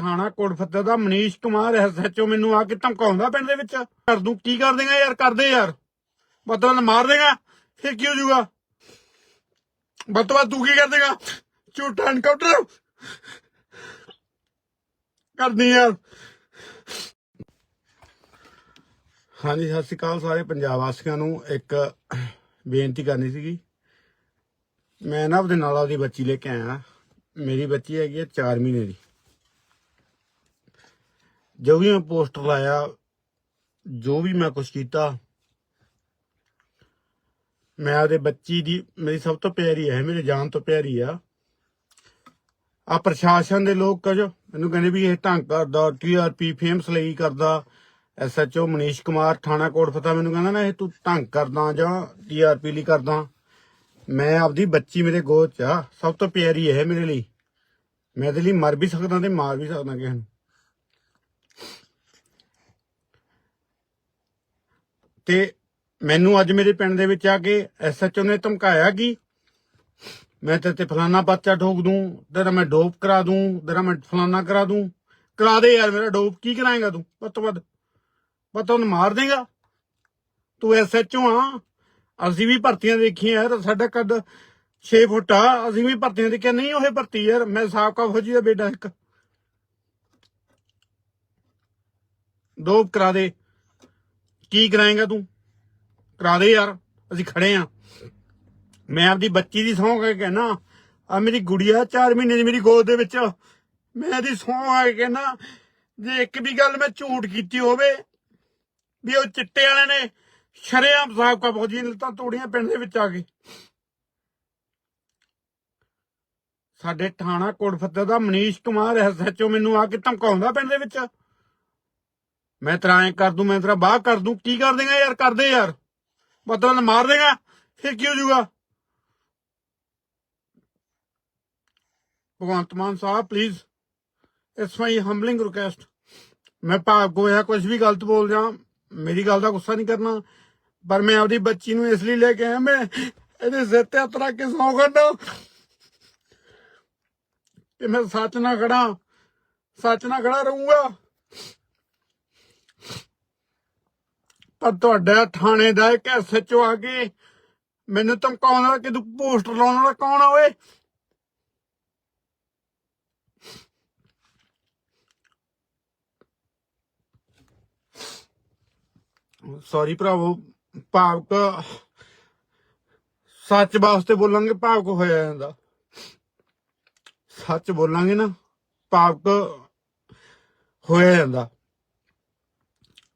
ਥਾਣਾ ਕੋਟਫੱਤੇ ਦਾ ਮਨੀਸ਼ ਕੁਮਾਰ ਐਸਐਚਓ ਮੈਨੂੰ ਆ ਕੇ ਧਮਕਾਉਂਦਾ ਪਿੰਡ ਦੇ ਵਿੱਚ। ਕਰ ਦੂੰ ਕੀ ਕਰ ਦੇਗਾ ਯਾਰ? ਕਰਦੇ ਯਾਰ। ਬਦਲ ਮਾਰ ਦੇਗਾ। ਫਿਰ ਕੀ ਹੋ ਜਾਊਗਾ? ਬਤਵਾ ਤੂੰ ਕੀ ਕਰ ਦੇਗਾ? ਝੂਠਾ ਐਨਕਾਊਂਟਰ ਕਰਦੀ ਯਾਰ। ਹਾਂਜੀ, ਸਤਿ ਸ਼੍ਰੀ ਅਕਾਲ ਸਾਰੇ ਪੰਜਾਬ ਵਾਸੀਆਂ ਨੂੰ। ਇੱਕ ਬੇਨਤੀ ਕਰਨੀ ਸੀਗੀ। ਮੈਂ ਨਾ ਆਪਦੇ ਨਾਲ ਆਪਦੀ ਬੱਚੀ ਲੈ ਕੇ ਆਇਆ। ਮੇਰੀ ਬੱਚੀ ਹੈਗੀ ਹੈ 4 ਮਹੀਨੇ ਦੀ। ਜੋ ਵੀ ਮੈਂ ਪੋਸਟਰ ਲਾਇਆ, ਜੋ ਵੀ ਮੈਂ ਕੁਛ ਕੀਤਾ, ਮੈਂ ਆਪਦੇ ਬੱਚੀ ਦੀ, ਮੇਰੀ ਸਭ ਤੋਂ ਪਿਆਰੀ ਹੈ, ਮੇਰੇ ਜਾਨ ਤੋਂ ਪਿਆਰੀ ਆ। ਆ ਪ੍ਰਸ਼ਾਸਨ ਦੇ ਲੋਕ ਕੁਝ ਮੈਨੂੰ ਕਹਿੰਦੇ ਵੀ ਇਹ ਢੰਗ ਕਰਦਾ ਟੀਆਰਪੀ ਫੇਮਸ ਲਈ ਕਰਦਾ। ਐਸਐਚਓ ਮਨੀਸ਼ ਕੁਮਾਰ ਥਾਣਾ ਕੋਟ ਫਤਾ ਮੈਨੂੰ ਕਹਿੰਦਾ ਨਾ, ਇਹ ਤੂੰ ਢੰਗ ਕਰਦਾ ਜਾਂ ਟੀਆਰਪੀ ਲਈ ਕਰਦਾ। ਮੈਂ ਆਪਦੀ ਬੱਚੀ ਮੇਰੇ ਗੋਦ ਚ ਆ, ਸਭ ਤੋਂ ਪਿਆਰੀ ਹੈ ਮੇਰੇ ਲਈ। ਮੈਂ ਇਹਦੇ ਲਈ ਮਰ ਵੀ ਸਕਦਾ ਤੇ ਮਾਰ ਵੀ ਸਕਦਾ ਕਿਸੇ ਨੂੰ। ਤੇ ਮੈਨੂੰ ਅੱਜ ਮੇਰੇ ਪਿੰਡ ਦੇ ਵਿੱਚ ਆ ਕੇ ਐਸਐਚਓ ਨੇ ਧਮਕਾਇਆ ਕਿ ਮੈਂ ਤੇਰੇ ਤੇ ਫਲਾਨਾ ਬੱਚਾ ਠੋਕ ਦੂੰ, ਤੇਰਾ ਮੈਂ ਡੋਪ ਕਰਾ ਦੂੰ, ਤੇਰਾ ਮੈਂ ਫਲਾਨਾ ਕਰਾ ਦੂੰ। ਕਰਾ ਦੇ ਯਾਰ ਮੇਰਾ ਡੋਪ, ਕੀ ਕਰਾਏਗਾ ਤੂੰ? ਵੱਧ ਤੋਂ ਵੱਧ। ਵੱਧ ਤੋਂ ਮਾਰ ਦੇਗਾ। ਤੂੰ ਐਸਐਚਓ ਆ। ਅਸੀਂ ਵੀ ਭਰਤੀਆਂ ਦੇਖੀਆਂ ਯਾਰ, ਸਾਡਾ ਕੱਦ 6 ਫੁੱਟ ਆ। ਅਸੀਂ ਵੀ ਭਰਤੀਆਂ ਦੇਖਿਆ। ਨਹੀਂ, ਉਹ ਭਰਤੀ ਯਾਰ, ਮੈਂ ਸਾਬਕਾ ਫੌਜੀ ਦਾ ਬੇਟਾ ਇੱਕ। ਡੋਪ ਕਰਾ ਦੇ। ਕੀ ਕਰਾਏਗਾ ਤੂੰ? ਕਰਾ ਦੇ ਯਾਰ, ਅਸੀਂ ਖੜੇ ਆ। ਮੈਂ ਆਪਦੀ ਬੱਚੀ ਦੀ ਸਹੁੰ ਕੇ ਕਹਿਣਾ ਆ ਮੇਰੀ ਗੁੜੀਆ 4 ਮਹੀਨੇ ਦੀ ਮੇਰੀ ਗੋਦ ਦੇ ਵਿੱਚ। ਮੈਂ ਇਹਦੀ ਸਹੁੰ ਆ ਕੇ ਕਹਿਣਾ ਜੇ ਇੱਕ ਵੀ ਗੱਲ ਮੈਂ ਝੂਠ ਕੀਤੀ ਹੋਵੇ, ਵੀ ਉਹ ਚਿੱਟੇ ਵਾਲੇ ਨੇ ਸ਼ਰੇਆਮ ਸਾਬਕਾ ਫੌਜੀ ਨੇ ਤਾਂ ਤੋੜੀਆਂ ਪਿੰਡ ਦੇ ਵਿੱਚ ਆ ਕੇ। ਸਾਡੇ ਥਾਣਾ ਕੋਟਫੱਤੇ ਦਾ ਮਨੀਸ਼ ਕੁਮਾਰ ਐਸਐਚਓ ਮੈਨੂੰ ਆ ਕੇ ਧਮਕਾਉਂਦਾ ਪਿੰਡ ਦੇ ਵਿੱਚ। ਮੈਂ ਤੇਰਾ ਐਂ ਕਰ ਦੂੰ, ਮੈਂ ਤੇਰਾ ਬਾਹ ਕਰ ਦੂੰ। ਕੀ ਕਰ ਦੇਗਾ ਯਾਰ? ਕਰਦੇ ਯਾਰ। ਬਦਲ ਮਾਰ ਦੇਗਾ। ਫਿਰ ਕੀ ਹੋ ਜਾਊਗਾ? Bhagwant Mann Sahib please it's my humbling request ਮੈਂ ਭਾਵ ਹੋਇਆ ਕੁਝ ਵੀ ਗਲਤ ਬੋਲ ਜਾ ਮੇਰੀ ਗੱਲ ਦਾ ਗੁੱਸਾ ਨਹੀਂ ਕਰਨਾ। ਪਰ ਮੈਂ ਆਪਦੀ ਬੱਚੀ ਨੂੰ ਇਸ ਲਈ ਲੈ ਕੇ ਆਇਆ, ਮੈਂ ਇਹਦੇ ਸਿਰ ਤੇ ਹੱਥ ਕੇ ਸੌਂ ਕਰਦਾ ਕਿ ਮੈਂ ਸੱਚ ਨਾ ਖੜਾ, ਸੱਚ ਨਾ ਖੜਾ ਰਹੂੰਗਾ। ਪਰ ਤੁਹਾਡਾ ਥਾਣੇ ਦਾ ਇੱਕ ਐਸਐਚਓ ਆ ਕੇ ਮੈਨੂੰ ਧਮਕਾਉਣ ਕਿ ਤੂੰ ਪੋਸਟਰ ਲਾਉਣ ਵਾਲਾ ਕੌਣ ਆ ਓਏ? ਸੌਰੀ ਭਰਾਵੋ ਭਾਵਕ ਸੱਚ ਵਾਸਤੇ ਬੋਲਾਂਗੇ, ਭਾਵਕ ਹੋਇਆ ਜਾਂਦਾ। ਸੱਚ ਬੋਲਾਂਗੇ ਨਾ, ਭਾਵਕ ਹੋਇਆ ਜਾਂਦਾ।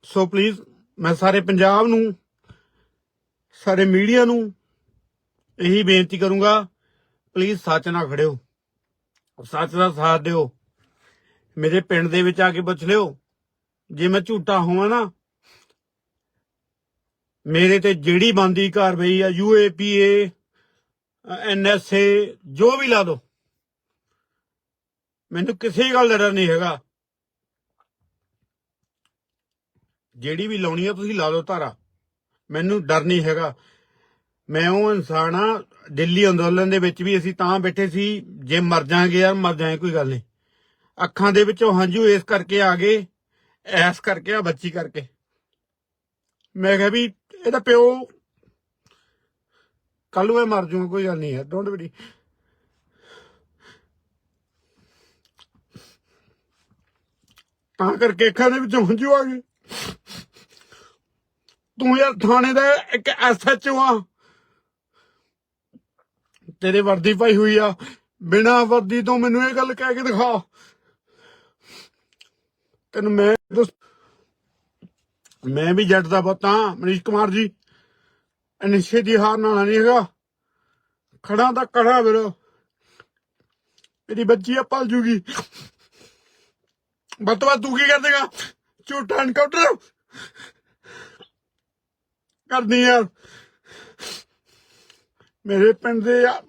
ਸੋ ਪਲੀਜ਼ ਮੈਂ ਸਾਰੇ ਪੰਜਾਬ ਨੂੰ, ਸਾਰੇ ਮੀਡੀਆ ਨੂੰ ਇਹੀ ਬੇਨਤੀ ਕਰੂੰਗਾ ਪਲੀਜ਼ ਸੱਚ ਨਾ ਖੜਿਓ। ਸੱਚ ਦਾ ਸਾਥ ਦਿਓ। ਮੇਰੇ ਪਿੰਡ ਦੇ ਵਿੱਚ ਆ ਕੇ ਪੁੱਛ ਲਿਓ। ਜੇ ਮੈਂ ਝੂਠਾ ਹੋਵਾਂ ਨਾ, ਮੇਰੇ ਤੇ ਜਿਹੜੀ ਬੰਦੀ ਕਾਰਵਾਈ ਆ ਯੂਏਪੀਏ ਐਨਐਸਏ ਜੋ ਵੀ ਲਾ ਦੋ, ਮੈਨੂੰ ਕਿਸੇ ਗੱਲ ਦਾ ਡਰ ਨਹੀਂ ਹੈਗਾ। ਜਿਹੜੀ ਵੀ ਲਾਉਣੀ ਆ, ਤੁਸੀਂ ਲਾ ਦਿਓ ਧਾਰਾ। ਮੈਨੂੰ ਡਰ ਨਹੀਂ ਹੈਗਾ। ਮੈਂ ਉਹ ਇਨਸਾਨ ਆ, ਦਿੱਲੀ ਅੰਦੋਲਨ ਦੇ ਵਿੱਚ ਵੀ ਅਸੀਂ ਤਾਂ ਬੈਠੇ ਸੀ, ਜੇ ਮਰ ਜਾਾਂਗੇ ਯਾਰ, ਮਰ ਜਾਏ ਕੋਈ ਗੱਲ ਨਹੀਂ। ਅੱਖਾਂ ਦੇ ਵਿੱਚੋਂ ਹੰਝੂ ਇਸ ਕਰਕੇ ਆ ਗਏ, ਐਸ ਕਰਕੇ ਆ, ਬੱਚੀ ਕਰਕੇ। ਮੈਂ ਕਿਹਾ ਵੀ ਇਹਦਾ ਪਿਓ ਕੱਲ ਨੂੰ ਇਹ ਮਰ ਜੂਗਾ ਕੋਈ ਗੱਲ ਨਹੀਂ ਹੈ ਡੋਂਟ ਵਰੀ ਤਾਂ ਕਰਕੇ ਅੱਖਾਂ ਦੇ ਵਿੱਚੋਂ ਹੰਝੂ ਆ ਗਏ। ਤੂੰ ਯਾਰ ਥਾਣੇ ਦਾ ਇੱਕ ਐਸਐਚਓ ਆ। ਤੇਰੇ ਵਰਦੀ ਪਾਈ ਹੋਈ ਆ। ਬਿਨਾ ਵਰਦੀ ਤੋਂ ਮੈਨੂੰ ਇਹ ਗੱਲ ਕਹਿ ਕੇ ਦਿਖਾ। ਤੈਨੂੰ ਮੈਂ ਮੈਂ ਵੀ ਜੱਟ ਦਾ ਪੁੱਤ ਹਾਂ, ਮਨੀਸ਼ ਕੁਮਾਰ ਜੀ। ਨਿਸ਼ੇ ਦੀ ਹਾਰ ਨਾਲ ਨਹੀਂ ਹੈਗਾ। ਖੜਾ ਤਾਂ ਕੜਾ ਵੀਰ ਮੇਰੀ ਬੱਚੀ ਆ, ਪਲ ਜੂਗੀ। ਬਤਵਾ ਤੂੰ ਕੀ ਕਰ ਦੇਗਾ ਝੂਠਾ ਐਨਕਾਊਂਟਰ ਕਰਦੀ ਆ। ਮੇਰੇ ਪਿੰਡ ਦੇ ਆ।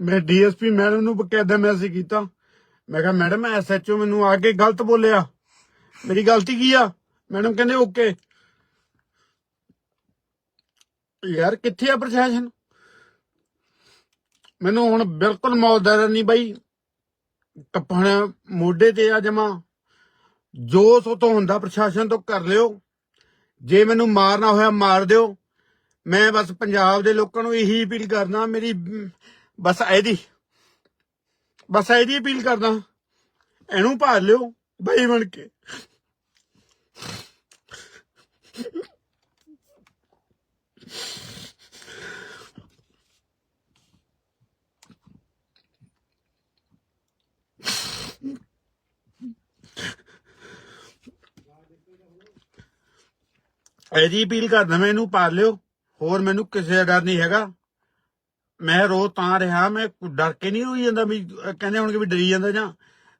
ਮੈਂ ਡੀਐਸਪੀ ਮੈਡਮ ਨੂੰ ਬਕਾਇਦਾ ਮੈਸੇਜ ਕੀਤਾ। ਮੈਂ ਕਿਹਾ, ਮੈਡਮ ਐਸਐਚਓ ਮੈਨੂੰ ਆ ਕੇ ਗਲਤ ਬੋਲਿਆ। ਮੇਰੀ ਗਲਤੀ ਕੀ ਆ? ਮੈਡਮ ਕਹਿੰਦੇ, ਓਕੇ। ਯਾਰ, ਕਿੱਥੇ ਆ ਪ੍ਰਸ਼ਾਸਨ? ਮੈਨੂੰ ਹੁਣ ਬਿਲਕੁਲ ਮੌਤ ਦਾ ਨਹੀਂ ਬਾਈ। ਟੱਪਣ ਮੋਢੇ ਤੇ ਆ ਜਮਾ ਜੋ ਸੋ ਤੋਂ ਹੁੰਦਾ ਪ੍ਰਸ਼ਾਸਨ ਤੋਂ ਕਰ ਲਿਓ। ਜੇ ਮੈਨੂੰ ਮਾਰਨਾ ਹੋਇਆ ਮਾਰ ਦਿਓ। ਮੈਂ ਬਸ ਪੰਜਾਬ ਦੇ ਲੋਕਾਂ ਨੂੰ ਇਹੀ ਅਪੀਲ ਕਰਦਾ, ਮੇਰੀ ਬਸ ਇਹਦੀ ਬਸ ਇਹਦੀ ਅਪੀਲ ਕਰਦਾ। ਇਹਨੂੰ ਭਾਲ ਲਿਓ ਬਾਈ ਬਣ ਕੇ। ਇਹਦੀ ਅਪੀਲ ਕਰਦਾ ਮੈਂ ਇਹਨੂੰ ਪਾਲ ਲਿਓ, ਹੋਰ ਮੈਨੂੰ ਕਿਸੇ ਦਾ ਡਰ ਨਹੀਂ ਹੈਗਾ। ਮੈਂ ਰੋ ਤਾਂ ਰਿਹਾ, ਮੈਂ ਡਰ ਕੇ ਨਹੀਂ ਹੋਈ ਜਾਂਦਾ ਵੀ ਕਹਿੰਦੇ ਹੋਣਗੇ ਵੀ ਡਰੀ ਜਾਂਦਾ ਜਾਂ।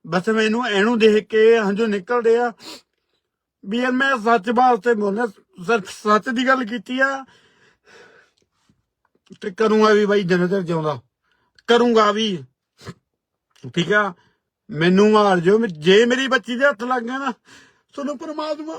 ਬਸ ਮੈਨੂੰ ਇਹਨੂੰ ਦੇਖ ਕੇ ਹੰਝੂ ਨਿਕਲਦੇ ਆ ਵੀ ਯਾਰ ਮੈਂ ਸੱਚ ਵਾਸਤੇ ਬੋਲਦਾ ਸਿਰਫ ਸੱਚ ਦੀ ਗੱਲ ਕੀਤੀ ਆ। ਤੇ ਕਰੂੰਗਾ ਵੀ ਬਾਈ ਜਿੰਨੇ ਤੱਕ ਜਿਉਂਦਾ। ਕਰੂੰਗਾ ਵੀ। ਠੀਕ ਆ? ਮੈਨੂੰ ਮਾਰ ਜਿਓ ਜੇ ਮੇਰੀ ਬੱਚੀ ਦੇ ਹੱਥ ਲੱਗ ਗਿਆ ਨਾ, ਤੁਹਾਨੂੰ ਪਰਮਾਤਮਾ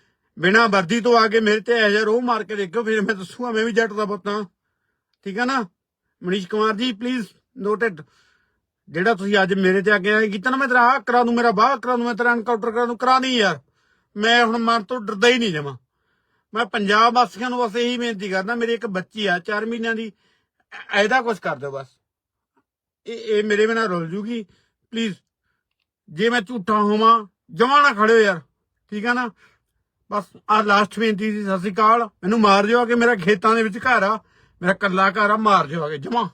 ਬਿਨਾ ਵਰਦੀ ਤੋਂ ਆ ਕੇ ਮੇਰੇ ਤੇ ਇਹ ਜਿਹਾ ਮਾਰ ਕੇ ਦੇਖਿਓ, ਫਿਰ ਮੈਂ ਦੱਸੂਗਾ, ਮੈਂ ਵੀ ਜੱਟ ਦਾ ਪੁੱਤ ਹਾਂ। ਠੀਕ ਹੈ ਨਾ? ਮਨੀਸ਼ ਕੁਮਾਰ ਜੀ ਪਲੀਜ਼ ਨੋਟਡ ਜਿਹੜਾ ਤੁਸੀਂ ਅੱਜ ਮੇਰੇ ਤੇ ਆ ਕੇ ਕੀਤਾ ਨਾ ਮੈਂ ਤੇਰਾ ਆਹ ਕਰਾ ਦੂੰ ਮੇਰਾ ਬਾਹ ਕਰਾ ਦੂੰ ਮੈਂ ਤੇਰਾ ਐਨਕਾਊਂਟਰ ਕਰਾ ਦੂੰ ਕਰਾ ਨਹੀਂ ਯਾਰ। ਮੈਂ ਹੁਣ ਮਨ ਤੋਂ ਡਰਦਾ ਹੀ ਨਹੀਂ ਜਮਾ ਮੈਂ ਪੰਜਾਬ ਵਾਸੀਆਂ ਨੂੰ ਬਸ ਇਹੀ ਬੇਨਤੀ ਕਰਦਾ, ਮੇਰੀ ਇੱਕ ਬੱਚੀ ਆ 4 ਮਹੀਨਿਆਂ ਦੀ, ਐ- ਇਹਦਾ ਕੁਝ ਕਰ ਦਿਓ ਬਸ। ਇਹ ਇਹ ਮੇਰੇ ਬਿਨਾਂ ਰੁੱਲ ਜੂਗੀ। ਪਲੀਜ਼ ਜੇ ਮੈਂ ਝੂਠਾ ਹੋਵਾਂ, ਜਮਾਂ ਨਾ ਖੜਿਓ ਯਾਰ। ਠੀਕ ਆ ਨਾ? ਬਸ ਆ ਲਾਸਟ ਬੇਨਤੀ ਸੀ, ਸਤਿ ਸ਼੍ਰੀ ਅਕਾਲ। ਮੈਨੂੰ ਮਾਰ ਦਿਓ ਆ ਮੇਰਾ ਖੇਤਾਂ ਦੇ ਵਿੱਚ ਘਰ ਆ। ਮੇਰਾ ਕੱਲਾ ਘਰ ਆ, ਮਾਰ ਦਿਓ ਆ ਕੇ, ਜਮਾ।